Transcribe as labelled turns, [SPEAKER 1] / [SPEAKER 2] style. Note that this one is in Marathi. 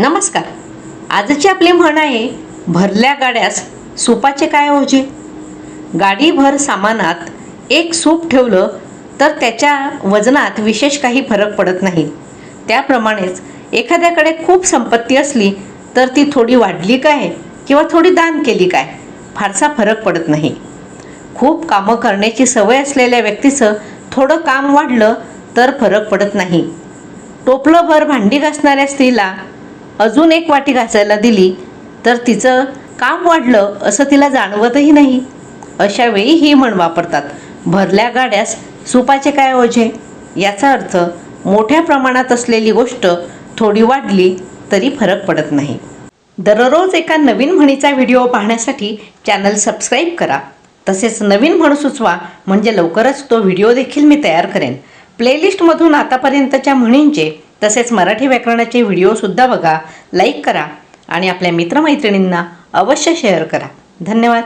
[SPEAKER 1] नमस्कार. आजची आपली म्हण आहे भरल्या गाड्यास सुपाचे काय ओझे? गाडीभर सामानात एक सूप ठेवलं तर त्याच्या वजनात विशेष काही फरक पडत नाही. त्याप्रमाणेच एखाद्याकडे खूप संपत्ती असली तर ती थोडी वाढली काय? किंवा थोडी दान केली काय? फारसा फरक पडत नाही. खूप कामं करण्याची सवय असलेल्या व्यक्तीचं थोडं काम वाढलं तर फरक पडत नाही. टोपलंभर भांडी घासणाऱ्या स्त्रीला अजून एक वाटी घासायला दिली तर तिचं काम वाढलं असं तिला जाणवतही नाही. अशा वेळी ही म्हण वापरतात भरल्या गाड्यास सुपाचे काय ओझे? याचा अर्थ मोठ्या प्रमाणात असलेली गोष्ट थोडी वाढली तरी फरक पडत नाही. दररोज एका नवीन म्हणीचा व्हिडिओ पाहण्यासाठी चॅनल सबस्क्राईब करा. तसेच नवीन म्हण सुचवा म्हणजे लवकरच तो व्हिडिओ देखील मी तयार करेन. प्लेलिस्टमधून आतापर्यंतच्या म्हणींचे तसेच मराठी व्याकरणाचे व्हिडिओसुद्धा बघा लाईक करा आणि आपल्या मित्रमैत्रिणींना अवश्य शेअर करा. धन्यवाद.